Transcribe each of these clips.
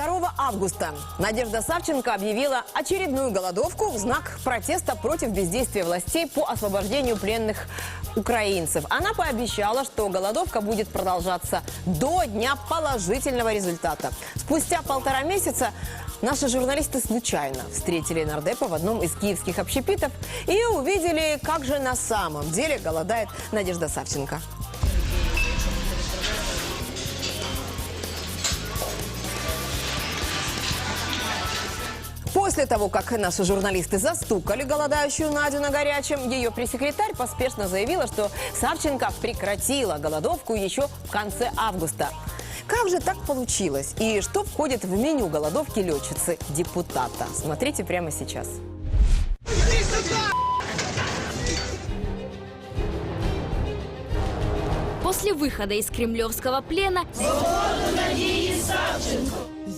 2 августа Надежда Савченко объявила очередную голодовку в знак протеста против бездействия властей по освобождению пленных украинцев. Она пообещала, что голодовка будет продолжаться до дня положительного результата. Спустя полтора месяца наши журналисты случайно встретили нардепа в одном из киевских общепитов и увидели, как же на самом деле голодает Надежда Савченко. После того, как наши журналисты застукали голодающую Надю на горячем, ее пресс-секретарь поспешно заявила, что Савченко прекратила голодовку еще в конце августа. Как же так получилось? И что входит в меню голодовки летчицы депутата? Смотрите прямо сейчас. После выхода из кремлевского плена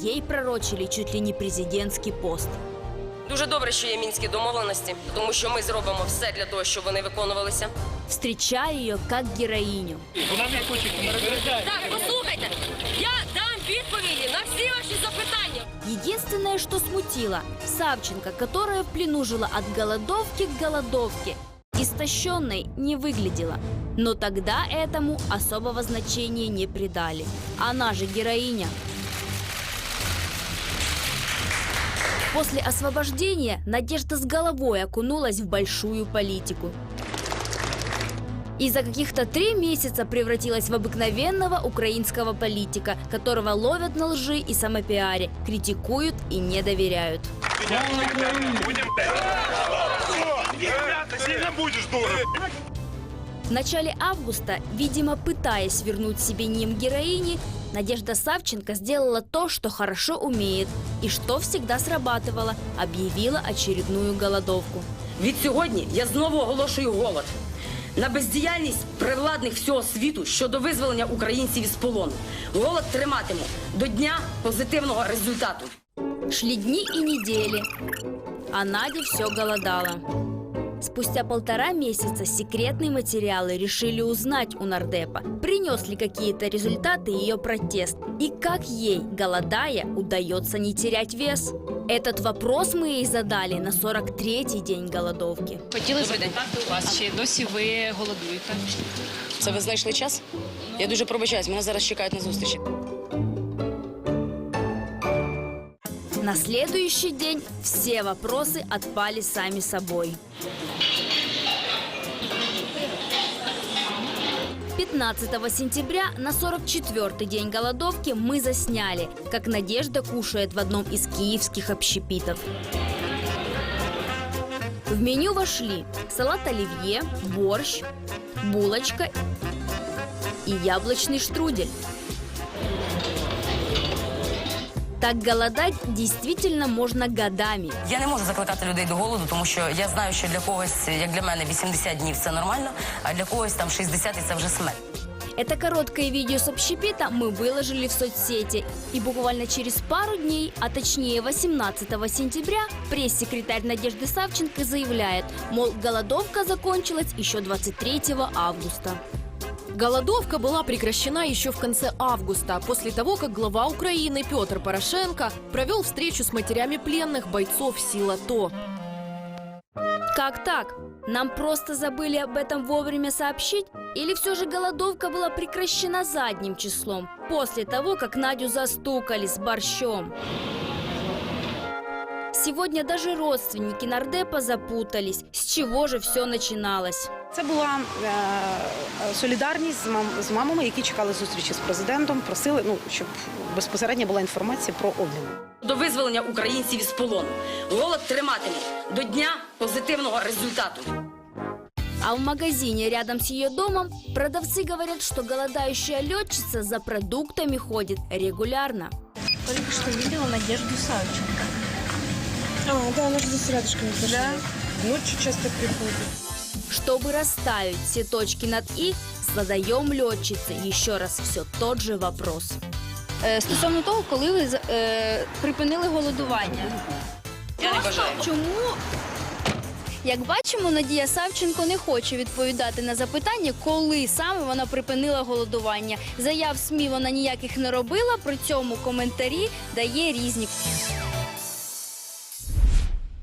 ей пророчили чуть ли не президентский пост. Дуже добре, що є мінські домовленості, тому що ми зробимо все для того, щоб вони виконувалися. Встречая ее как героиню. Так, послухайте, я дам відповіді на всі ваші запитання. Единственное, что смутило – Савченко, которая в плену жила от голодовки к голодовке, истощенной не выглядела. Но тогда этому особого значения не придали. Она же героиня. После освобождения Надежда с головой окунулась в большую политику. И за каких-то три месяца превратилась в обыкновенного украинского политика, которого ловят на лжи и самопиаре, критикуют и не доверяют. В начале августа, видимо, пытаясь вернуть себе ним героини, Надежда Савченко сделала то, что хорошо умеет и что всегда срабатывало – объявила очередную голодовку. Відсьогодні я знову оголошую голод на бездіяльність привладних всього світу щодо визволення українців із полону. Голод триматиму до дня позитивного результату. Шли дни и недели, а Надя все голодала. Спустя полтора месяца секретные материалы решили узнать у нардепа, принес ли какие-то результаты ее протест и как ей, голодая, удается не терять вес. Этот вопрос мы ей задали на 43-й день голодовки. Хотілося запитати у вас, чи досі ви голодуєте? Це ви знайшли час? Я дуже пробачаюсь, мене зараз чекають на зустрічі. На следующий день все вопросы отпали сами собой. 15 сентября на 44-й день голодовки мы засняли, как Надежда кушает в одном из киевских общепитов. В меню вошли салат оливье, борщ, булочка и яблочный штрудель. Так голодать действительно можно годами. Я не можу закликати людей до голоду, тому що я знаю, що для когось, як для мене, 80 днів це нормально, а для когось там 60 і це вже смерть. Это короткое видео с общепита мы выложили в соцсети. И буквально через пару дней, а точнее 18 сентября, пресс-секретарь Надежды Савченко заявляет, мол, голодовка закончилась еще 23 августа. Голодовка была прекращена еще в конце августа, после того, как глава Украины Петр Порошенко провел встречу с матерями пленных бойцов сил АТО. Как так? Нам просто забыли об этом вовремя сообщить? Или все же голодовка была прекращена задним числом, после того, как Надю застукали с борщом? Сегодня даже родственники нардепа запутались, с чего же все начиналось. Це була е, солідарність з, мам, з мамами, які чекали зустрічі з президентом, просили, ну щоб безпосередньо була інформація про обмін. До визволення українців із полону. Голод триматиму до дня позитивного результату. А в магазине рядом с ее домом продавцы говорят, что голодающая летчица за продуктами ходит регулярно. Только что видела Надежду Савченко. А, да, она же здесь рядышком. Да? Ночью часто приходит. Чтобы расставить все точки над «и», задаем летчице еще раз все тот же вопрос. Е, Стосовно того, коли ви з- е, припинили голодування. Я не бажаю. Чому Як бачимо, Надія Савченко не хоче відповідати на запитання, коли саме вона припинила голодування. Заяв СМІ вона ніяких не робила, при цьому коментарі дає різні.